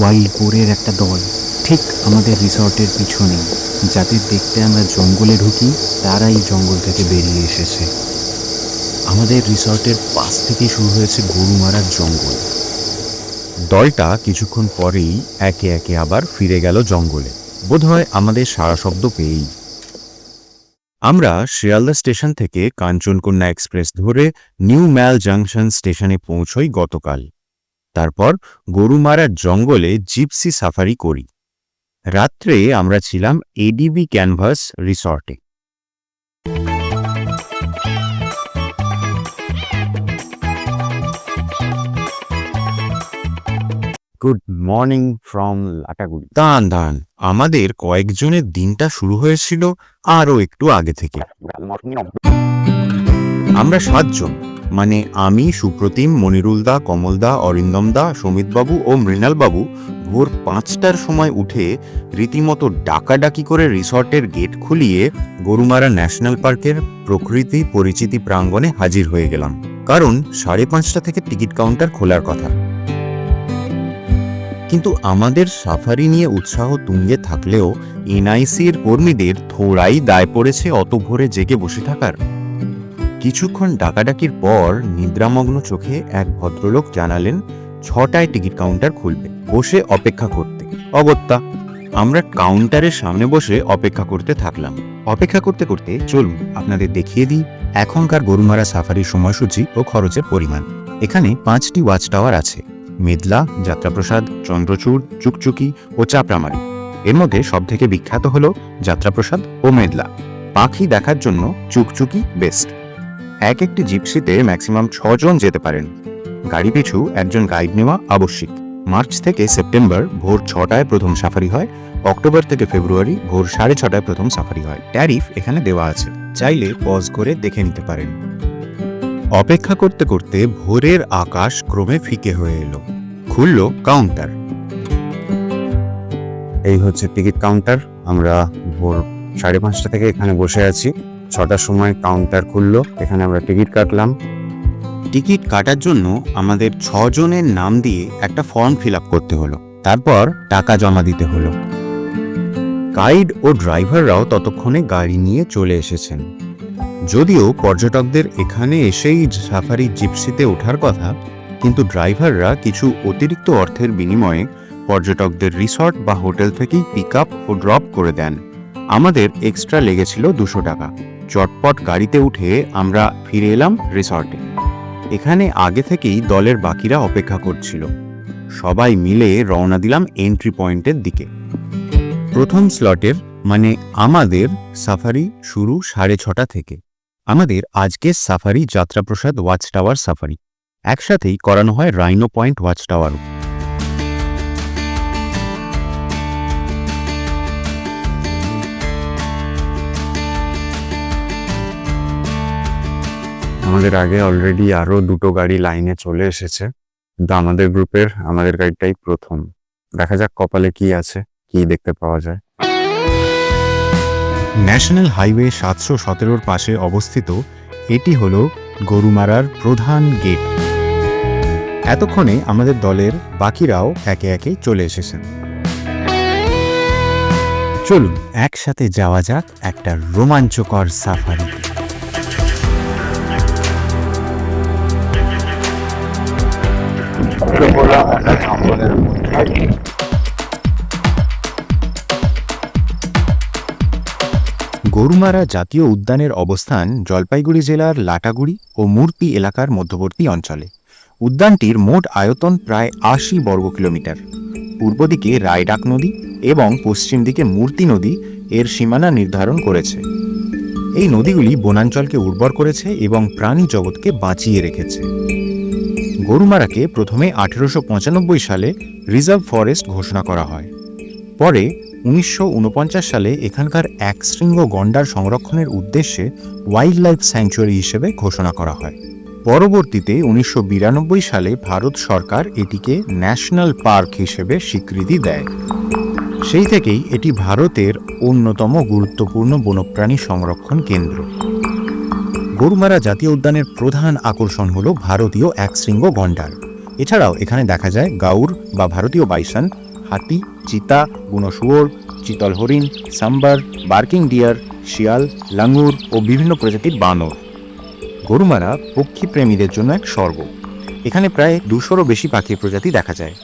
Wild বোরের একটা দল ঠিক আমাদের রিসর্টের পিছনে। যাদের দেখতে আমরা জঙ্গলে ঢুকি তারা এই জঙ্গল থেকে বেরিয়ে এসেছে। আমাদের রিসর্টের পাশ থেকে শুরু হয়েছে গরু মারার জঙ্গল। দলটা কিছুক্ষণ পরেই একে একে আবার ফিরে গেল জঙ্গলে। বোধহয় আমাদের সারা শব্দ পেয়েই। আমরা শিয়ালদা স্টেশন থেকে কাঞ্চনকন্যা এক্সপ্রেস ধরে নিউ ম্যাল জাংশন স্টেশনে পৌঁছই গতকাল। তারপর গরুমারার জঙ্গলে জিপসি সাফারি করি। রাত্রে আমরা ছিলাম এডিবি ক্যানভাস রিসর্টে। Good morning from Lataguri. দান দান আমাদের কয়েকজনের দিনটা শুরু হয়েছিল আরও একটু আগে থেকে। আমরা সাতজন মানে আমি, সুপ্রতিম, মনিরুলদা, কমলদা, অরিন্দমদা, সমিতবাবু ও মৃণালবাবু, ভোর পাঁচটার সময় উঠে রীতিমতো ডাকাডাকি করে রিসর্টের গেট খুলিয়ে গরুমারা ন্যাশনাল পার্কের প্রকৃতি পরিচিতি প্রাঙ্গণে হাজির হয়ে গেলাম। কারণ সাড়ে পাঁচটা থেকে টিকিট কাউন্টার খোলার কথা। কিন্তু আমাদের সাফারি নিয়ে উৎসাহ তুঙ্গে থাকলেও এনআইসির কর্মীদের থোড়াই দায় পড়েছে অত ভোরে জেগে বসে থাকার। কিছুক্ষণ ডাকাডাকির পর নিদ্রামগ্ন চোখে এক ভদ্রলোক জানালেন, ছটায় টিকিট কাউন্টার খুলবে। বসে অপেক্ষা করতে। অগত্যা, আমরা কাউন্টারের সামনে বসে অপেক্ষা করতে থাকলাম। অপেক্ষা করতে করতে, চলুন, আপনাদের দেখিয়ে দিই এখনকার গরুমারা সাফারির সময়সূচি ও খরচের পরিমাণ। এখানে পাঁচটি ওয়াচ টাওয়ার আছে। মেদলা, যাত্রাপ্রসাদ, চন্দ্রচূড়, চুকচুকি ও চাপড়ামারি। এর মধ্যে সবথেকে বিখ্যাত হল যাত্রাপ্রসাদ ও মেদলা। পাখি দেখার জন্য চুকচুকি বেস্ট। এক একটি জিপসিতে ম্যাক্সিমাম ছজন যেতে পারেন। গাড়ি পিছু একজন গাইড নেওয়া আবশ্যিক। মার্চ থেকে সেপ্টেম্বর ভোর ছটায় প্রথম সাফারি হয়। অক্টোবর থেকে ফেব্রুয়ারি ভোর সাড়ে ছটায় প্রথম সাফারি হয়। ট্যারিফ এখানে দেওয়া আছে। চাইলে পজ করে দেখে নিতে পারেন। অপেক্ষা করতে করতে ভোরের আকাশ ক্রমে ফিকে হয়ে এলো। খুলল কাউন্টার। এই হচ্ছে টিকিট কাউন্টার। আমরা ভোর সাড়ে পাঁচটা থেকে এখানে বসে আছি। ছটার সময় কাউন্টার খুললো, এখানে আমরা টিকিট কাটলাম। টিকিট কাটার জন্য আমাদের ছজনের নাম দিয়ে একটা ফর্ম ফিল আপ করতে হলো। তারপর টাকা জমা দিতে হলো। গাইড ও ড্রাইভাররাও ততক্ষণে গাড়ি নিয়ে চলে এসেছেন। যদিও পর্যটকদের এখানে এসেই সাফারি জিপসিতে ওঠার কথা, কিন্তু ড্রাইভাররা কিছু অতিরিক্ত অর্থের বিনিময়ে পর্যটকদের রিসর্ট বা হোটেল থেকেই পিক আপ ও ড্রপ করে দেন। আমাদের এক্সট্রা লেগেছিল দুশো টাকা। চটপট গাড়িতে উঠে আমরা ফিরে এলাম রিসর্টে। এখানে আগে থেকেই দলের বাকিরা অপেক্ষা করছিল। সবাই মিলে রওনা দিলাম এন্ট্রি পয়েন্টের দিকে। প্রথম স্লটের মানে আমাদের সাফারি শুরু সাড়ে ছটা থেকে। আমাদের আজকের safari Jatraprasad watch tower safari. একসাথেই করানো হয় রাইনো পয়েন্ট ওয়াচ টাওয়ারও আমাদের আগে অলরেডি আরও দুটো গাড়ি লাইনে চলে এসেছে। কিন্তু আমাদের গ্রুপের আমাদের গাড়িটাই প্রথম। দেখা যাক কপালে কি আছে, কি দেখতে পাওয়া যায়। ন্যাশনাল হাইওয়ে সাতশো সতেরোর পাশে অবস্থিত, এটি হল গরুমারার প্রধান গেট এতক্ষণে আমাদের দলের বাকিরাও একে একে চলে এসেছেন। চলুন, একসাথে যাওয়া যাক একটা রোমাঞ্চকর সাফারিতে গরুমারা জাতীয় উদ্যানের অবস্থান জলপাইগুড়ি জেলার লাটাগুড়ি ও মূর্তি এলাকার মধ্যবর্তী অঞ্চলে। উদ্যানটির মোট আয়তন প্রায় আশি বর্গ কিলোমিটার। পূর্ব দিকে রায়ডাক নদী এবং পশ্চিম দিকে মূর্তি নদী এর সীমানা নির্ধারণ করেছে। এই নদীগুলি বনাঞ্চলকে উর্বর করেছে এবং প্রাণী জগৎকে বাঁচিয়ে রেখেছে। গরুমারাকে প্রথমে আঠেরোশো পঁচানব্বই সালে রিজার্ভ ফরেস্ট ঘোষণা করা হয়। পরে উনিশশো ঊনপঞ্চাশ সালে এখানকার এক শৃঙ্গ গন্ডার সংরক্ষণের উদ্দেশ্যে ওয়াইল্ড লাইফ স্যাংচুয়ারি হিসেবে ঘোষণা করা হয়। পরবর্তীতে উনিশশো বিরানব্বই সালে ভারত সরকার এটিকে ন্যাশনাল পার্ক হিসেবে স্বীকৃতি দেয়। সেই থেকেই এটি ভারতের অন্যতম গুরুত্বপূর্ণ বন্যপ্রাণী সংরক্ষণ কেন্দ্র। গরুমারা জাতীয় উদ্যানের প্রধান আকর্ষণ হল ভারতীয় একশৃঙ্গ গন্ডার। এছাড়াও এখানে দেখা যায় গাউর বা ভারতীয় বাইসন, হাতি, চিতা বুনো শুয়োর চিতল হরিণ, সাম্বার, বার্কিং ডিয়ার, শিয়াল, লাঙ্গুর ও বিভিন্ন প্রজাতির বানর। গরুমারা পক্ষী প্রেমীদের জন্য এক স্বর্গ। এখানে প্রায় দুশোরও বেশি পাখির প্রজাতি দেখা যায়।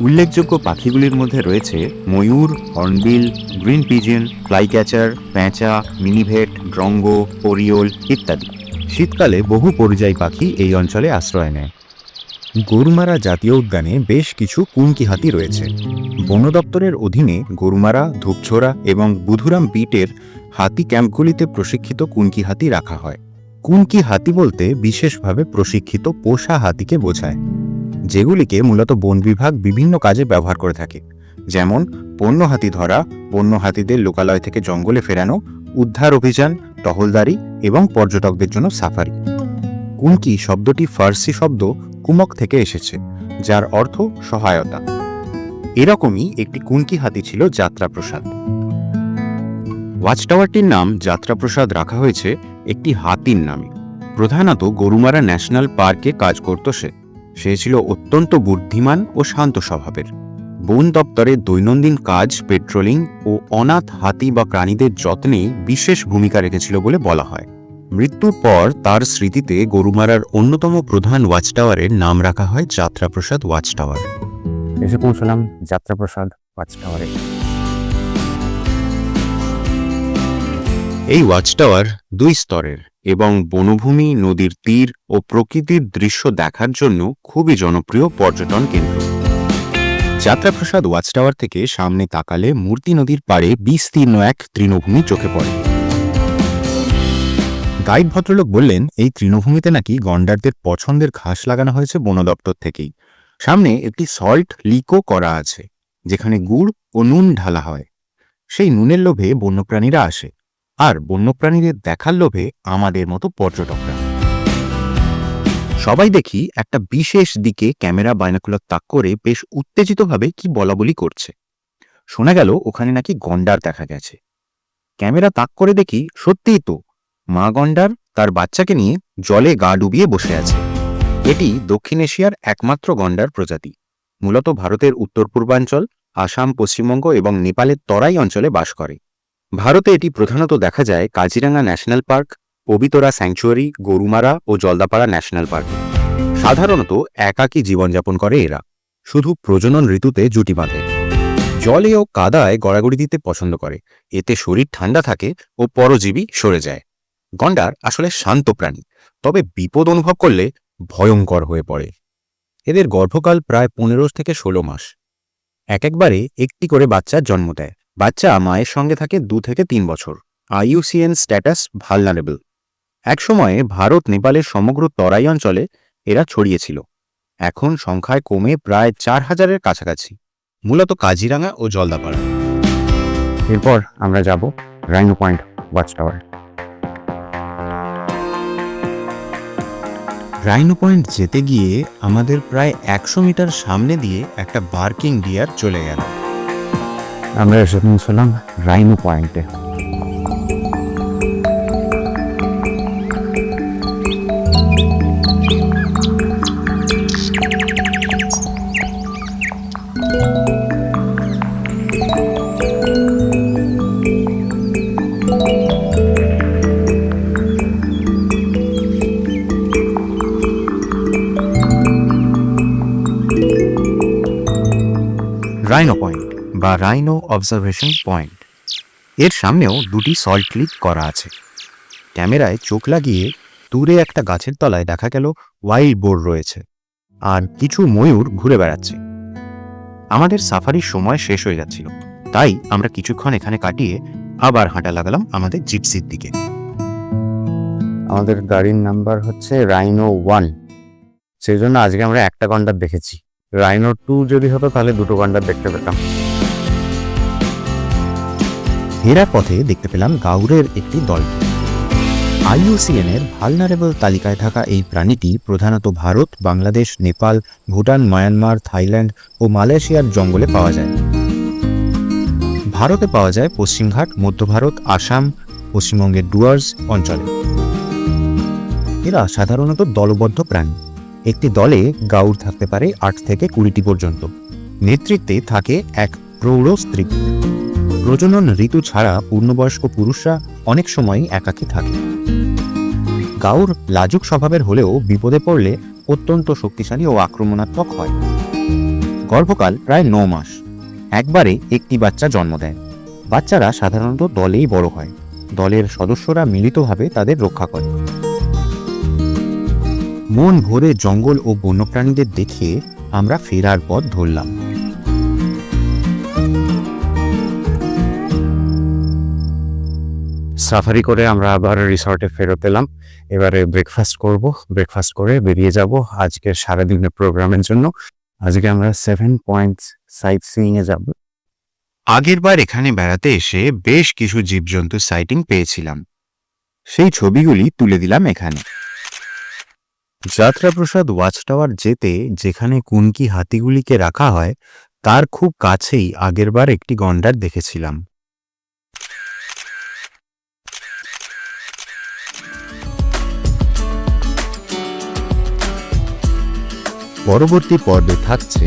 উল্লেখযোগ্য পাখিগুলির মধ্যে রয়েছে ময়ূর, হর্নবিল, গ্রিন পিজিয়ন, ফ্লাইক্যাচার, প্যাঁচা, মিনিভেট, ড্রঙ্গ পরিওল ইত্যাদি। শীতকালে বহু পরিযায়ী পাখি এই অঞ্চলে আশ্রয় নেয়। গরুমারা জাতীয় উদ্যানে বেশ কিছু কুনকি হাতি রয়েছে। বন দপ্তরের অধীনে গরুমারা, ধূপছোড়া এবং বুধুরাম বিটের হাতি ক্যাম্পগুলিতে প্রশিক্ষিত কুনকি হাতি রাখা হয়। কুনকি হাতি বলতে বিশেষভাবে প্রশিক্ষিত পোষা হাতিকে বোঝায়। যেগুলিকে মূলত বন বিভাগ বিভিন্ন কাজে ব্যবহার করে থাকে। যেমন বন্য হাতি ধরা বন্য হাতিদের লোকালয় থেকে জঙ্গলে ফেরানো, উদ্ধার অভিযান, টহলদারি এবং পর্যটকদের জন্য সাফারি। কুনকি শব্দটি ফার্সি শব্দ কুমক থেকে এসেছে, যার অর্থ সহায়তা। এরকমই একটি কুনকি হাতি ছিল যাত্রাপ্রসাদ। ওয়াচ টাওয়ারটির নাম যাত্রাপ্রসাদ রাখা হয়েছে একটি হাতির নামে। প্রধানত গরুমারা ন্যাশনাল পার্কে কাজ করত সে। সে ছিল অত্যন্ত বুদ্ধিমান ও শান্ত স্বভাবের। বন দপ্তরের দৈনন্দিন কাজ পেট্রোলিং ও অনাথ হাতি বা প্রাণীদের যত্নে বিশেষ ভূমিকা রেখেছিল বলে বলা হয়। মৃত্যুর পর তার স্মৃতিতে গরুমারার অন্যতম প্রধান ওয়াচ টাওয়ারের নাম রাখা হয় যাত্রাপ্রসাদ ওয়াচ টাওয়ার এসে পৌঁছলাম যাত্রাপ্রসাদ ওয়াচ টাওয়ারে এই ওয়াচ টাওয়ার দুই স্তরের। এবং বনভূমি, নদীর তীর ও প্রকৃতির দৃশ্য দেখার জন্য খুবই জনপ্রিয় পর্যটন কেন্দ্র। যাত্রাপ্রসাদ ওয়াচ টাওয়ার থেকে সামনে তাকালে মূর্তি নদীর পাড়ে বিস্তীর্ণ এক তৃণভূমি চোখে পড়ে। গাইড ভদ্রলোক বললেন, এই তৃণভূমিতে নাকি গন্ডারদের পছন্দের ঘাস লাগানো হয়েছে বন দপ্তর থেকেই। সামনে একটি সল্ট লিকও করা আছে, যেখানে গুড় ও নুন ঢালা হয়। সেই নুনের লোভে বন্যপ্রাণীরা আসে। আর বন্যপ্রাণীদের দেখার লোভে আমাদের মতো পর্যটকরা। সবাই দেখি একটা বিশেষ দিকে ক্যামেরা বাইনাকুলার তাক করে বেশ উত্তেজিতভাবে কি বলাবলি করছে। শোনা গেল ওখানে নাকি গন্ডার দেখা গেছে। ক্যামেরা তাক করে দেখি সত্যিই তো, মা গন্ডার তার বাচ্চাকে নিয়ে জলে গা ডুবিয়ে বসে আছে। এটি দক্ষিণ এশিয়ার একমাত্র গন্ডার প্রজাতি। মূলত ভারতের উত্তর পূর্বাঞ্চল আসাম, পশ্চিমবঙ্গ এবং নেপালের তরাই অঞ্চলে বাস করে। ভারতে এটি প্রধানত দেখা যায় Kaziranga national park, Pabitora sanctuary, Gorumara ও জলদাপাড়া ন্যাশনাল পার্ক। সাধারণত একাকী জীবনযাপন করে এরা। শুধু প্রজনন ঋতুতে জুটি বাঁধে। জলে ও কাদায় গড়াগড়ি দিতে পছন্দ করে। এতে শরীর ঠান্ডা থাকে ও পরজীবী সরে যায়। গন্ডার আসলে শান্ত প্রাণী, তবে বিপদ অনুভব করলে ভয়ঙ্কর হয়ে পড়ে। এদের গর্ভকাল প্রায় পনেরো থেকে ষোলো মাস। এক একবারে একটি করে বাচ্চার জন্ম দেয়। বাচ্চা মায়ের সঙ্গে থাকে দু থেকে তিন বছর। IUCN status vulnerable. একসময়ে ভারত, নেপালের সমগ্র তরাই অঞ্চলে এরা ছড়িয়েছিল। এখন সংখ্যায় কমে প্রায় চার হাজারের কাছাকাছি। মূলত কাজিরাঙ্গা ও জলদাপাড়া। এরপর আমরা যাব rhino point watch tower. Rhino point যেতে গিয়ে আমাদের প্রায় একশো মিটার সামনে দিয়ে একটা বার্কিং ডিয়ার চলে গেল। আমরা এসে পৌঁছলাম রাইনো পয়েন্টে। বা রাইনো অবজারভেশন পয়েন্ট এর সামনেও দুটি সল্ট ক্লিক করা আছে। ক্যামেরায় চোখ লাগিয়ে দূরে একটা গাছের তলায় দেখা গেল ওয়াইল্ড বোর্ড রয়েছে। আর কিছু ময়ূর ঘুরে বেড়াচ্ছে। আমাদের সাফারির সময় শেষ হয়ে যাচ্ছিল। তাই আমরা কিছুক্ষণ এখানে কাটিয়ে আবার হাঁটা লাগালাম আমাদের জিপসির দিকে। আমাদের গাড়ির নাম্বার হচ্ছে রাইনো ওয়ান সেই জন্য আজকে আমরা একটা গন্ডার দেখেছি। রাইনো টু যদি হতো তাহলে দুটো গন্ডার দেখতে পেতাম। ফেরার পথে দেখতে পেলাম গাউরের একটি দল। আইইউসিএন এর ভালনারেবল তালিকায় থাকা এই প্রাণীটি প্রধানত ভারত, বাংলাদেশ, নেপাল, ভুটান, মায়ানমার, থাইল্যান্ড ও মালয়েশিয়ার জঙ্গলে পাওয়া যায়। ভারতে পাওয়া যায় পশ্চিমঘাট, মধ্য ভারত, আসাম, পশ্চিমবঙ্গের ডুয়ার্স অঞ্চলে। এরা সাধারণত দলবদ্ধ প্রাণী। একটি দলে গাউর থাকতে পারে আট থেকে কুড়িটি পর্যন্ত। নেতৃত্বে থাকে এক প্রৌঢ় স্ত্রী। প্রজনন ঋতু ছাড়া পূর্ণবয়স্ক পুরুষরা অনেক সময় একাকী থাকে। গাউর লাজুক স্বভাবের হলেও বিপদে পড়লে অত্যন্ত শক্তিশালী ও আক্রমণাত্মক হয়। গর্ভকাল প্রায় ন মাস। একবারে একটি বাচ্চা জন্ম দেয়। বাচ্চারা সাধারণত দলেই বড় হয়। দলের সদস্যরা মিলিতভাবে তাদের রক্ষা করে। মন ভরে জঙ্গল ও বন্যপ্রাণীদের দেখে আমরা ফেরার পথ ধরলাম। সাফারি করে আমরা আবার রিসর্টে ফেরত এলাম। এবারে ব্রেকফাস্ট করব। ব্রেকফাস্ট করে বেরিয়ে যাব আজকের সারাদিনের প্রোগ্রামের জন্য। আজকে আমরা সেভেন পয়েন্টস সাইট সিইং এ যাব। আগেরবার এখানে বেড়াতে এসে বেশ কিছু জীবজন্তু সাইটিং পেয়েছিলাম। সেই ছবিগুলি তুলে দিলাম এখানে। যাত্রাপ্রসাদ ওয়াচ টাওয়ার যেতে যেখানে কুনকি হাতিগুলিকে রাখা হয়, তার খুব কাছেই আগেরবার একটি গন্ডার দেখেছিলাম। পরবর্তী পর্বে থাকছে